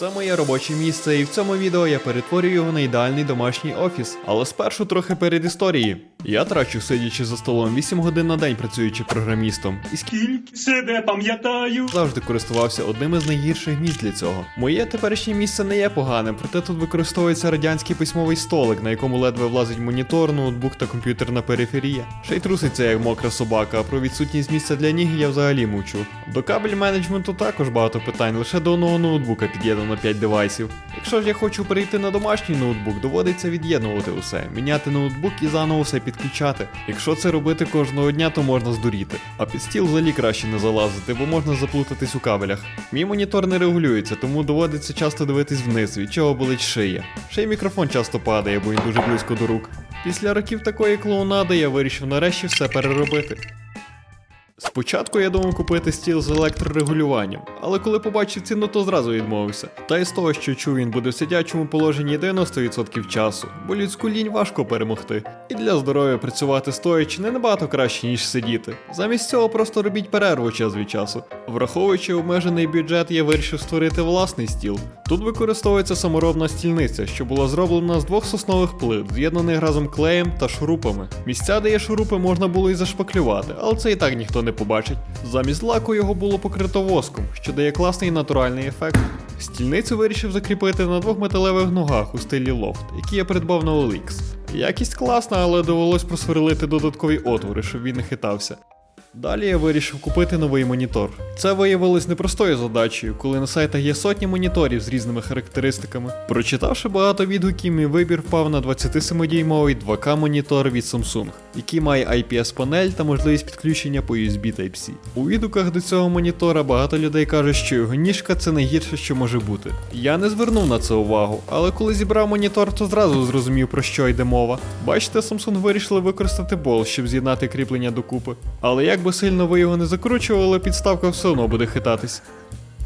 Це моє робоче місце, і в цьому відео я перетворюю його на ідеальний домашній офіс. Але спершу трохи перед історії. Я трачу, сидячи за столом 8 годин на день працюючи програмістом, і Скільки себе пам'ятаю. завжди користувався одним із найгірших місць для цього. Моє теперішнє місце не є поганим, проте тут використовується радянський письмовий столик, на якому ледве влазить монітор, ноутбук та комп'ютерна периферія. Ще й труситься як мокра собака, а про відсутність місця для ніг я взагалі мовчу. До кабель менеджменту також багато питань, лише до одного ноутбука під'єднано 5 девайсів. Якщо ж я хочу перейти на домашній ноутбук, доводиться від'єднувати усе, міняти ноутбук і заново все підключати. Якщо це робити кожного дня, то можна здуріти. А під стіл взагалі краще не залазити, бо можна заплутатись у кабелях. Мій монітор не регулюється, тому доводиться часто дивитись вниз, від чого болить шия. Ще й мікрофон часто падає, бо він дуже близько до рук. Після років такої клоунади я вирішив нарешті все переробити. Спочатку я думав купити стіл з електрорегулюванням, але коли побачив ціну, то зразу відмовився. Та й з того, що чув, він буде в сидячому положенні 90% часу, бо людську лінь важко перемогти. І для здоров'я працювати стоячи не набагато краще, ніж сидіти. Замість цього просто робіть перерву час від часу. Враховуючи обмежений бюджет, я вирішив створити власний стіл. Тут використовується саморобна стільниця, що була зроблена з двох соснових плит, з'єднаних разом клеєм та шурупами. Місця, де є шурупи, можна було і зашпаклювати, але це і так ніхто не побачить. Замість лаку його було покрито воском, що дає класний натуральний ефект. Стільницю вирішив закріпити на двох металевих ногах у стилі лофт, які я придбав на OLX. Якість класна, але довелось просверлити додаткові отвори, щоб він не хитався. Далі я вирішив купити новий монітор. Це виявилось непростою задачею, коли на сайтах є сотні моніторів з різними характеристиками. Прочитавши багато відгуків, мій вибір впав на 27-дюймовий 2К монітор від Samsung, який має IPS-панель та можливість підключення по USB Type-C. У відгуках до цього монітора багато людей кажуть, що його ніжка це найгірше, що може бути. Я не звернув на це увагу, але коли зібрав монітор, то зразу зрозумів про що йде мова. Бачите, Samsung вирішили використати бол, щоб з'єднати кріплення докупи. Але як би сильно ви його не закручували, підставка все одно буде хитатись.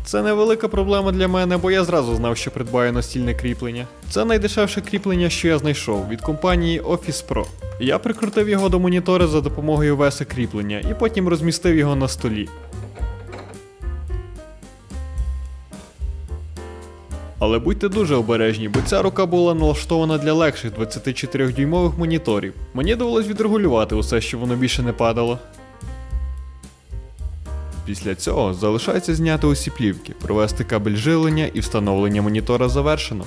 Це невелика проблема для мене, бо я зразу знав, що придбаю настільне кріплення. Це найдешевше кріплення, що я знайшов від компанії Office Pro. Я прикрутив його до монітора за допомогою веса кріплення і потім розмістив його на столі. Але будьте дуже обережні, бо ця рука була налаштована для легших 24-дюймових моніторів. Мені довелось відрегулювати усе, щоб воно більше не падало. Після цього залишається зняти усі плівки, провести кабель жилення і встановлення монітора завершено.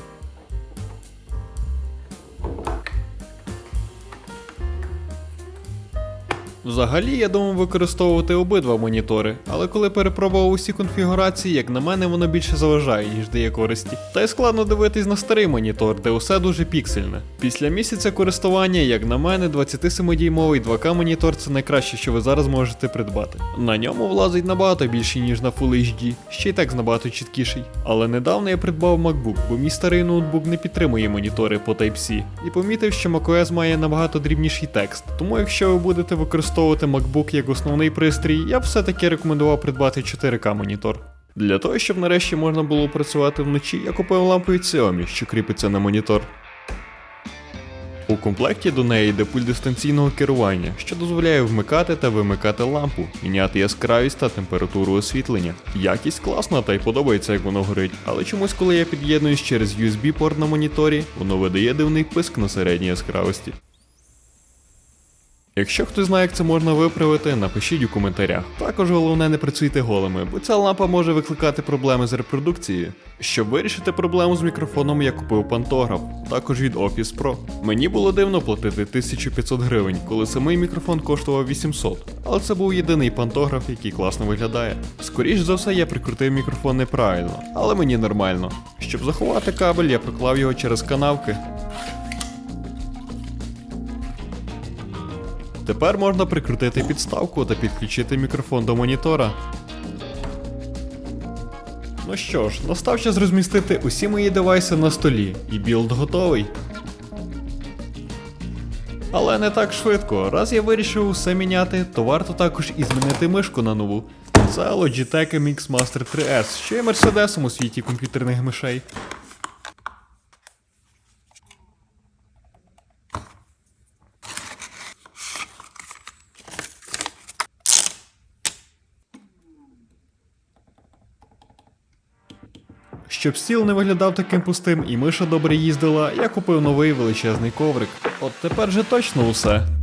Взагалі я думав використовувати обидва монітори, але коли перепробував усі конфігурації, як на мене, воно більше заважає, ніж дає користі. Та й складно дивитись на старий монітор, де усе дуже піксельне. Після місяця користування, як на мене, 27-дюймовий 2К монітор це найкраще, що ви зараз можете придбати. На ньому влазить набагато більше, ніж на Full HD, ще й так набагато чіткіший. Але недавно я придбав MacBook, бо мій старий ноутбук не підтримує монітори по Type-C, і помітив, що macOS має набагато дрібніший текст. Тому якщо ви будете використовувати MacBook як основний пристрій, я б все-таки рекомендував придбати 4К монітор. Для того, щоб нарешті можна було працювати вночі, я купив лампу від Xiaomi, що кріпиться на монітор. У комплекті до неї йде пульт дистанційного керування, що дозволяє вмикати та вимикати лампу, міняти яскравість та температуру освітлення. Якість класна та й подобається, як воно горить, але чомусь, коли я під'єднуюсь через USB-порт на моніторі, воно видає дивний писк на середній яскравості. Якщо хтось знає, як це можна виправити, напишіть у коментарях. Також головне не працюйте голими, бо ця лампа може викликати проблеми з репродукцією. Щоб вирішити проблему з мікрофоном, я купив пантограф, також від Office Pro. Мені було дивно платити 1500 гривень, коли самий мікрофон коштував 800. Але це був єдиний пантограф, який класно виглядає. Скоріш за все, я прикрутив мікрофон неправильно, але мені нормально. Щоб заховати кабель, я проклав його через канавки. Тепер можна прикрутити підставку та підключити мікрофон до монітора. Ну що ж, настав час розмістити усі мої девайси на столі, і білд готовий. Але не так швидко. Раз я вирішив усе міняти, то варто також і змінити мишку на нову. Це Logitech MX Master 3S, що є мерседесом у світі комп'ютерних мишей. Щоб стіл не виглядав таким пустим і миша добре їздила, я купив новий величезний коврик. От тепер же точно усе.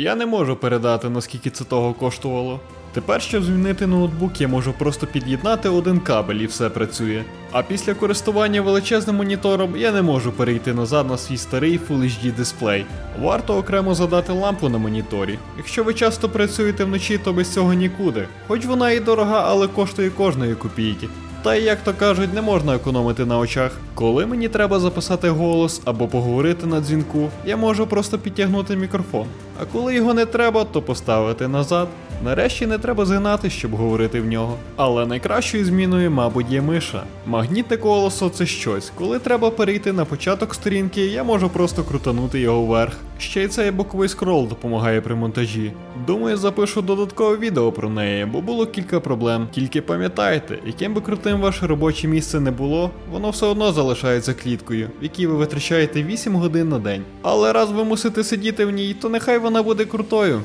Я не можу передати, наскільки це того коштувало. Тепер, щоб змінити ноутбук, я можу просто під'єднати один кабель і все працює. А після користування величезним монітором я не можу перейти назад на свій старий Full HD дисплей. Варто окремо задати лампу на моніторі. Якщо ви часто працюєте вночі, то без цього нікуди. Хоч вона і дорога, але коштує кожної копійки. Та як то кажуть, не можна економити на очах. Коли мені треба записати голос або поговорити на дзвінку, я можу просто підтягнути мікрофон. А коли його не треба, то поставити назад. Нарешті не треба згинати, щоб говорити в нього. Але найкращою зміною, мабуть, є миша. Магнітне колесо це щось. Коли треба перейти на початок сторінки, я можу просто крутанути його вверх. Ще й цей боковий скрол допомагає при монтажі. Думаю, запишу додаткове відео про неї, бо було кілька проблем. Тільки пам'ятайте, яким би крутим ваше робоче місце не було, воно все одно залишається кліткою, в якій ви витрачаєте 8 годин на день. Але раз ви мусите сидіти в ній, то нехай вона буде крутою.